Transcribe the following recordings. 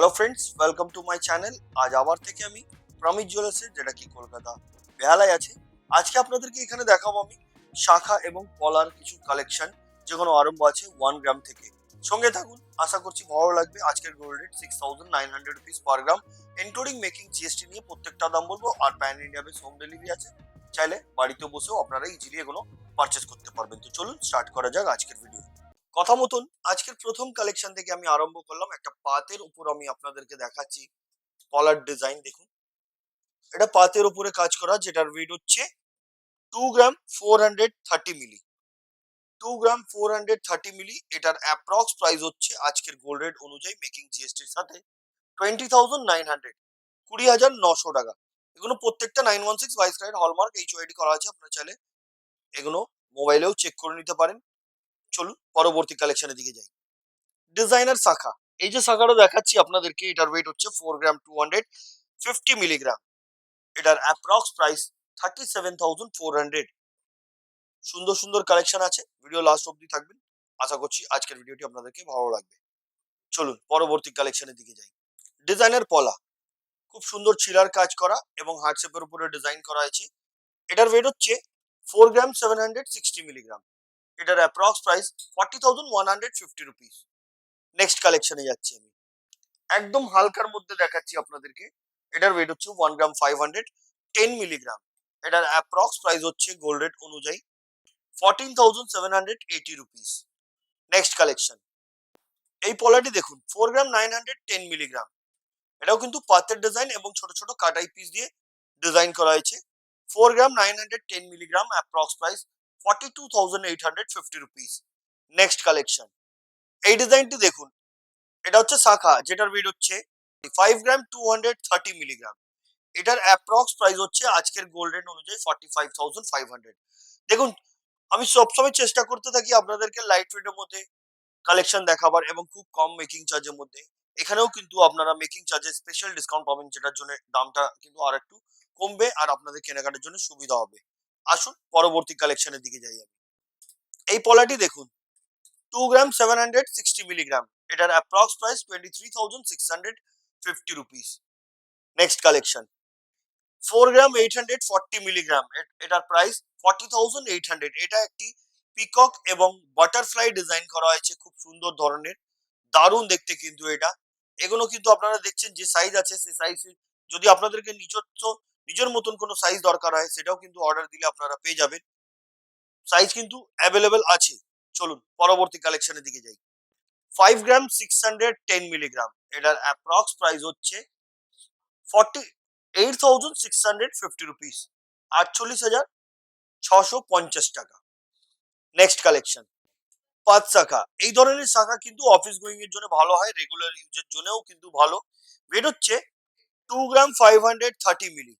Hello friends welcome to my channel আজ আবার থেকে আমি প্রমিত জুয়েলার্সের যেটা কি কলকাতা বেহালায় আছে, আজকে আপনাদেরকে এখানে দেখাবো আমি শাখা এবং পলার কিছু কালেকশন যেগুলো আরম্ভ আছে ওয়ান গ্রাম থেকে। সঙ্গে থাকুন, আশা করছি ভালো লাগবে। আজকের gold rate six thousand nine hundred rupees per gram including making GST নিয়ে প্রত্যেকটা দাম বলব, আর pan India base home delivery আছে। চাইলে বাড়িতে বসেও আপনারা ইজিলি এগুলো পারচেস করতে পারবেন। তো চলুন স্টার্ট করা যাক আজকের ভিডিও কথা মতন আজকের প্রথম কালেকশন থেকে আমি আরম্ভ করলাম। একটা পাতের উপর আমি আপনাদেরকে দেখাচ্ছি। কলার ডিজাইন দেখুন। এটা পাতের উপরে কাজ করা, যেটার ওয়েট হচ্ছে two gram four hundred thirty milli two gram four hundred thirty milli এটার অ্যাপ্রক্স প্রাইস হচ্ছে আজকের গোল্ড রেট অনুযায়ী মেকিং জিএসটির সাথে টোয়েন্টি থাউজেন্ড নাইন হান্ড্রেড কুড়ি হাজার নশো টাকা। এগুলো প্রত্যেকটা নাইন ওয়ান সিক্স বাইশ ক্যারেট হলমার্ক এইচ ওয়াইডি করা আছে, আপনার চাইলে এগুলো মোবাইলেও চেক করে নিতে পারেন। চলুন পরবর্তী কালেকশনের দিকে যাই। ডিজাইনার শাখা। এই যে শাখাটা দেখাচ্ছি আপনাদেরকে, এটার ওয়েট হচ্ছে four gram two hundred fifty milligram এটার approx price thirty seven thousand four hundred সুন্দর সুন্দর কালেকশন আছে। ভিডিও লাস্ট অব্দি থাকবেন। আশা করছি আজকের ভিডিওটি আপনাদেরকে ভালো লাগবে। চলুন পরবর্তী কালেকশনের দিকে যাই। ডিজাইনার পলা। খুব সুন্দর ছিলার কাজ করা এবং হার্টশেপের উপরে ডিজাইন করা হয়েছে। এটার ওয়েট হচ্ছে four gram seven hundred sixty milligram এটার approx price forty thousand one hundred fifty rupees next কালেকশনে যাচ্ছি আমি। একদম হালকার মধ্যে দেখাচ্ছি আপনাদেরকে। এটার ওয়েট হচ্ছে one gram five hundred ten milligram এটার অ্যাপ্রক্স প্রাইস হচ্ছে গোল্ড রেট অনুযায়ী fourteen thousand seven hundred eighty rupees next collection এই পলাটি দেখুন four gram nine hundred ten milligram এটাও কিন্তু পাতের ডিজাইন এবং ছোট ছোট কাটাই পিস দিয়ে ডিজাইন করা হয়েছে। Four gram nine hundred ten milligram approx price forty two thousand eight hundred fifty rupees next collection এই ডিজাইনটি দেখুন। এটা হচ্ছে শাখা, যেটার ওয়েট হচ্ছে five gram two hundred thirty milligram এটার অ্যাপ্রক্স প্রাইস হচ্ছে আজকের গোল্ড রেট অনুযায়ী forty five thousand five hundred দেখুন, আমি সবসময় চেষ্টা করতে থাকি আপনাদেরকে লাইট ওয়েটের মধ্যে কালেকশন দেখাবার এবং খুব কম মেকিং চার্জের মধ্যে। এখানেও কিন্তু আপনারা মেকিং চার্জে স্পেশাল ডিসকাউন্ট পাবেন, যেটার জন্য দামটা কিন্তু আর একটু কমবে আর আপনাদের কেনাকাটার জন্য সুবিধা হবে। আসুন, পরবর্তী কালেকশনের দিকে যাই আমি। এই পলাটি দেখুন two gram seven hundred sixty milligram এটার approx price twenty three thousand six hundred fifty rupees next collection four gram eight hundred forty milligram এটার price forty thousand eight hundred এটা একটি পিকক এবং বাটারফ্লাই ডিজাইন করা হয়েছে, খুব সুন্দর ধরনের। দারুণ দেখতে কিন্তু এটা। এগুলো কিন্তু আপনারা দেখছেন যে সাইজ আছে, সেই সাইজ যদি আপনাদেরকে নিজস্ব নিজের মতন কোনো সাইজ দরকার হয়, সেটাও কিন্তু অর্ডার দিলে আপনারা পেয়ে যাবেন। সাইজ কিন্তু অ্যাভেলেবেল আছে। চলুন, পরবর্তী কালেকশনের দিকে যাই। Five gram six hundred ten milligram এটার অ্যাপ্রক্স প্রাইস হচ্ছে forty eight thousand six hundred fifty rupees আটচল্লিশ হাজার ছশো পঞ্চাশ টাকা। নেক্সট কালেকশন পাঁচ শাখা। এই ধরনের শাখা কিন্তু অফিস গোয়িং এর জন্য ভালো হয় রেগুলার ইউজের জন্যও কিন্তু ভালো। ওয়েট হচ্ছে two gram five hundred thirty milli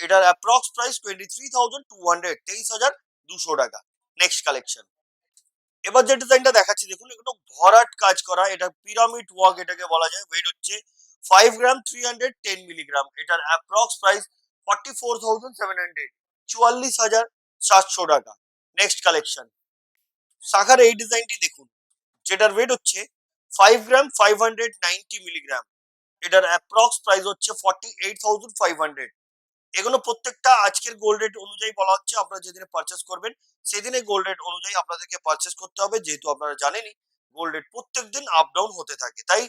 এটার approx price twenty three thousand two hundred তেইশ হাজার দুশো টাকা নেক্সট কালেকশন এবার যে ডিজাইনটা দেখাচ্ছি, দেখুন একটু ভরাট কাজ করা, এটা পিরামিড ওয়ার্ক এটাকে বলা যায় ওয়েট হচ্ছে five gram three hundred ten milligram এটার approx price forty four thousand seven hundred চুয়াল্লিশ হাজার সাতশো টাকা নেক্সট কালেকশন শাখার এই ডিজাইনটি দেখুন, যেটার ওয়েট হচ্ছে five gram five hundred ninety milligram এটার অ্যাপ্রক্স প্রাইস হচ্ছে forty eight thousand five hundred এগুলো প্রত্যেকটা আজকের গোল্ড রেট অনুযায়ী বলা হচ্ছে, আপনারা যেদিনে পারচেস করবেন, সেদিনে গোল্ড রেট অনুযায়ী আপনাদেরকে পারচেস করতে হবে, যেহেতু আপনারা জানেনই গোল্ড রেট প্রত্যেক দিন আপ ডাউন হতে থাকে। তাই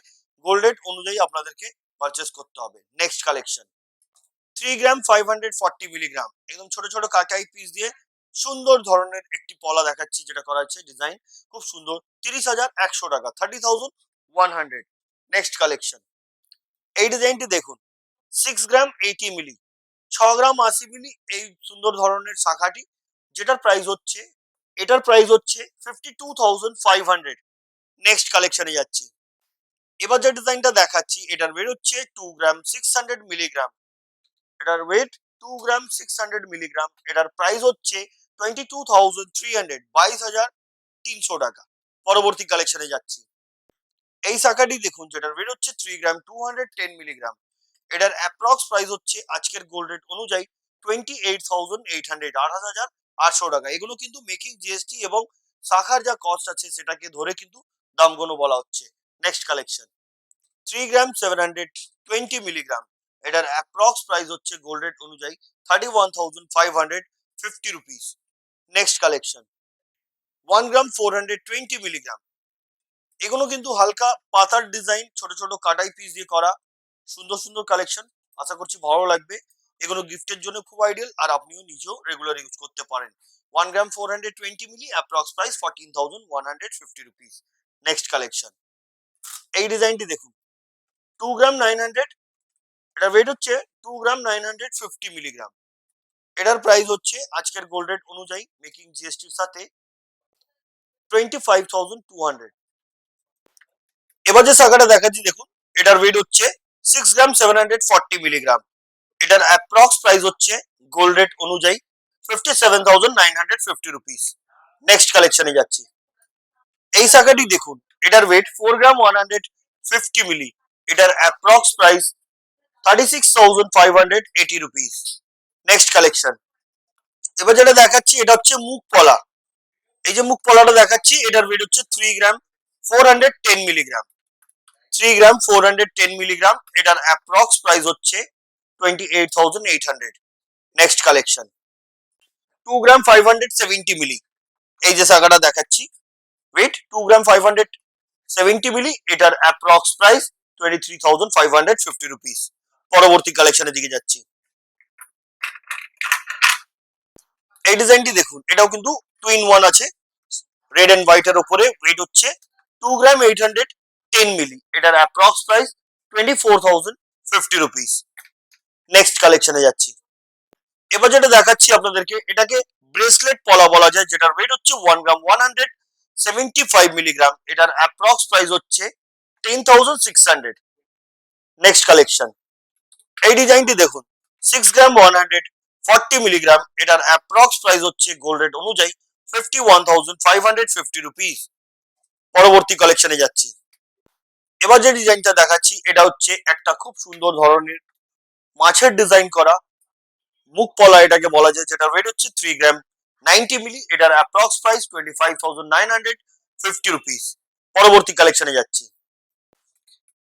গোল্ড রেট অনুযায়ী আপনাদেরকে পারচেস করতে হবে। Next collection three gram five hundred forty milligram একদম ছোট ছোট কাটাই পিস দিয়ে সুন্দর ধরনের একটি পলা দেখাচ্ছি, যেটা করা হচ্ছে ডিজাইন খুব সুন্দর। তিরিশ হাজার একশো টাকা। Thirty thousand one hundred next collection এই ডিজাইনটি দেখুন। সিক্স গ্রাম এইটি মিলি ছ গ্রাম আশি মিলি এই সুন্দর ধরনের শাখাটি, যেটার প্রাইস হচ্ছে, এটার প্রাইস হচ্ছে fifty two thousand five hundred next কালেকশনে যাচ্ছি। এবার যে ডিজাইনটা দেখাচ্ছি, এটার ওয়েট হচ্ছে two gram six hundred milligram এটার weight two gram six hundred milligram এটার প্রাইস হচ্ছে twenty two thousand three hundred বাইশ হাজার তিনশো টাকা। পরবর্তী কালেকশনে যাচ্ছি। এই শাখাটি দেখুন, যেটার ওয়েট হচ্ছে three gram two hundred ten milligram এটার অ্যাপ্রক্স প্রাইস হচ্ছে আজকের গোল্ড রেট অনুযায়ী twenty eight thousand eight hundred আঠাশ হাজার আটশো টাকা। এগুলো কিন্তু মেকিং জিএসটি এবং শাখার যা কস্ট আছে সেটাকে ধরে কিন্তু দামগুলো বলা হচ্ছে। Next collection three gram seven hundred twenty milligram এটার অ্যাপ্রক্স প্রাইস হচ্ছে গোল্ড রেট অনুযায়ী thirty one thousand five hundred fifty rupees next collection one gram four hundred twenty milligram এগুলো কিন্তু হালকা পাতার ডিজাইন ছোট ছোট কাটাই পিস দিয়ে করা। সুন্দর সুন্দর কালেকশন আশা করছি ভালো লাগবে। এগুলো গিফটের জন্য খুব আইডিয়াল আর আপনিও নিজেও রেগুলার ইউজ করতে পারেন। One gram four hundred twenty milli approx price fourteen thousand one hundred fifty rupees next collection এই ডিজাইনটি দেখুন। টু গ্রাম নাইন হান্ড্রেড এটা ওয়েট হচ্ছে two gram nine hundred fifty milligram এটার প্রাইস হচ্ছে আজকের গোল্ড রেট অনুযায়ী মেকিং জিএসটির সাথে twenty five thousand two hundred এবার যে শাখাটা দেখাচ্ছি, দেখুন, এটার ওয়েট হচ্ছে six gram seven hundred forty milligram এটার অ্যাপ্রক্স প্রাইস হচ্ছে গোল্ড রেট অনুযায়ী fifty seven thousand nine hundred fifty rupees next কালেকশনে যাচ্ছি। এই শাখাটি দেখুন, এটার weight four gram one hundred fifty milli এটার approx price thirty six thousand five hundred eighty rupees next collection এবার যেটা দেখাচ্ছি, এটা হচ্ছে মুখ পলা। এই যে মুখ পলাটা দেখাচ্ছি, এটার ওয়েট হচ্ছে three gram four hundred ten milligram three gram four hundred ten milligram এটার অ্যাপ্রক্স প্রাইস হচ্ছে twenty eight thousand eight hundred next collection two gram five hundred seventy milli এই যে শাখাটা দেখাচ্ছি। Weight two gram five hundred seventy milli এটার approx price twenty three thousand five hundred fifty rupees পরবর্তী কালেকশনের দিকে যাচ্ছি। এই ডিজাইনটি দেখুন, এটাও কিন্তু টুইন ওয়ান আছে। রেড এন্ড হোয়াইট এর উপরে ওয়েট হচ্ছে two gram eight hundred ten milli এটার approx price twenty four thousand fifty rupees next কালেকশনে যাচ্ছি। এবার যেটা দেখাচ্ছি আপনাদেরকে, এটাকে ব্রেসলেট পলা বলা যায়, যেটার ওয়েট হচ্ছে one gram one hundred seventy five milligram এটার অ্যাপ্রক্স প্রাইস হচ্ছে ten thousand six hundred next collection এই ডিজাইনটি দেখুন six gram one hundred forty milligram এটার অ্যাপ্রক্স প্রাইস হচ্ছে গোল্ড রেট অনুযায়ী fifty one thousand five hundred fifty rupees পরবর্তী কালেকশনে যাচ্ছি। এবার যে ডিজাইনটা দেখাচ্ছি, এটা হচ্ছে একটা খুব সুন্দর ধরনের মাছের ডিজাইন করা মুখ পলা, এটাকে বলা যায় যেটা ওয়েট হচ্ছে থ্রি গ্রাম নাইনটি মিলি এটার approx price twenty five thousand nine hundred fifty rupees পরবর্তী কালেকশনে যাচ্ছি।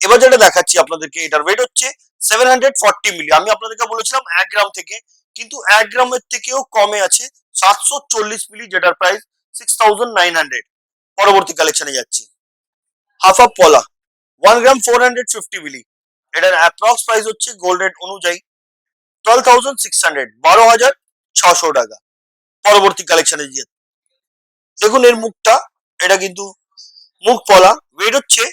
এবার যেটা দেখাচ্ছি আপনাদেরকে, এটার ওয়েট হচ্ছে সেভেন হান্ড্রেড ফর্টি মিলি আমি আপনাদেরকে বলেছিলাম এক গ্রাম থেকে, কিন্তু এক গ্রামের থেকেও কমে আছে সাতশো চল্লিশ মিলি যেটার price six thousand nine hundred পরবর্তী কালেকশনে যাচ্ছি। হাফ আপ পলা। One gram four hundred fifty milli এটার অ্যাপ্রক্স প্রাইস হচ্ছে গোল্ড রেট অনুযায়ী টুয়েলভ থাউজেন্ড সিক্স হান্ড্রেড বারো হাজার ছশো টাকা। পরবর্তী কালেকশনে গিয়ে। দেখুন এর মুখটা। এটা কিন্তু মুখ পলা। ওয়েট হচ্ছে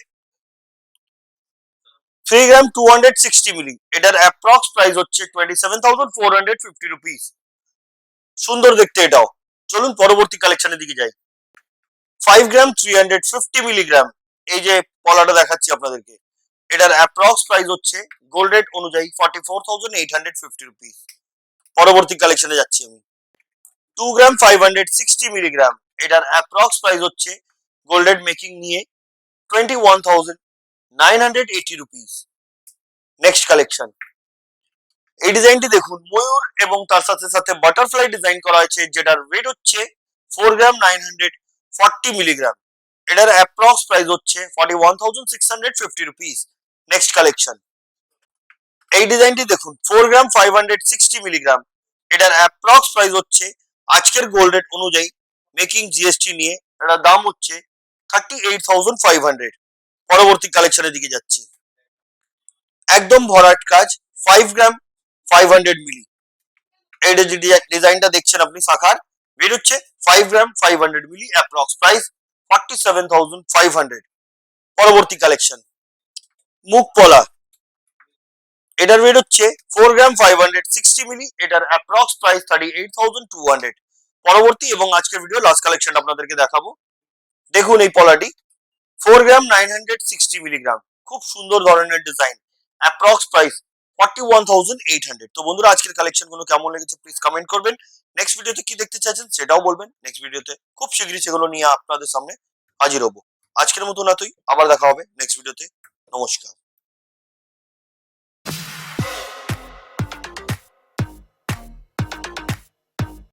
three gram two hundred sixty milli এটার অ্যাপ্রক্স প্রাইস হচ্ছে twenty seven thousand four hundred fifty rupees সুন্দর দেখতে এটাও। চলুন পরবর্তী কালেকশনের দিকে যাই। Five gram three hundred fifty milligram এই যে পলাটা দেখাচ্ছি আপনাদেরকে, এটার অ্যাপ্রক্স প্রাইস হচ্ছে গোল্ড রেট অনুযায়ী forty four thousand eight hundred fifty rupees পরবর্তী কালেকশনে যাচ্ছি আমি। Two gram five hundred sixty milligram এটার অ্যাপ্রক্স প্রাইস হচ্ছে গোল্ড রেট মেকিং নিয়ে twenty one thousand nine hundred eighty rupees next collection এই ডিজাইনটি দেখুন, ময়ূর এবং তার সাথে সাথে বাটারফ্লাই ডিজাইন করা হয়েছে, যেটার ওয়েট হচ্ছে four gram nine hundred forty milligram এটার অ্যাপ্রক্স প্রাইস হচ্ছে ফর্টি ওয়ান নেক্সট কালেকশন এই ডিজাইনটি দেখুন ফোর গ্রাম ফাইভ মিলিগ্রাম এটার অ্যাপ্রক্স প্রাইস হচ্ছে আজকের গোল্ড রেট অনুযায়ী মেকিং জিএসটি নিয়ে, এটার দাম হচ্ছে থার্টি পরবর্তী কালেকশনের দিকে যাচ্ছি। একদম ভরাট কাজ ফাইভ গ্রাম ফাইভ মিলি এই ডিজাইনটা দেখছেন আপনি শাখার, বের হচ্ছে five gram five hundred milli approx price পরবর্তী কালেকশন মুখ পলা। এটার ওয়েট হচ্ছে four gram five hundred sixty milli এটার approx price thirty eight thousand two hundred পরবর্তী এবং আজকের ভিডিও লাস্ট কালেকশন আপনাদেরকে দেখাবো। দেখুন এই পলাটি। Four gram nine hundred sixty milligram খুব সুন্দর ধরনের design approx price forty one thousand eight hundred তো বন্ধুরা, আজকের কালেকশনগুলো কেমন লেগেছে প্লিজ কমেন্ট করবেন। নেক্সট ভিডিওতে কি দেখতে চাইছেন সেটাও বলবেন। নেক্সট ভিডিওতে খুব শীঘ্রই সেগুলো নিয়ে আপনাদের সামনে হাজির হব। আজকের মতো না তুই, আবার দেখা হবে নেক্সট ভিডিওতে নমস্কার।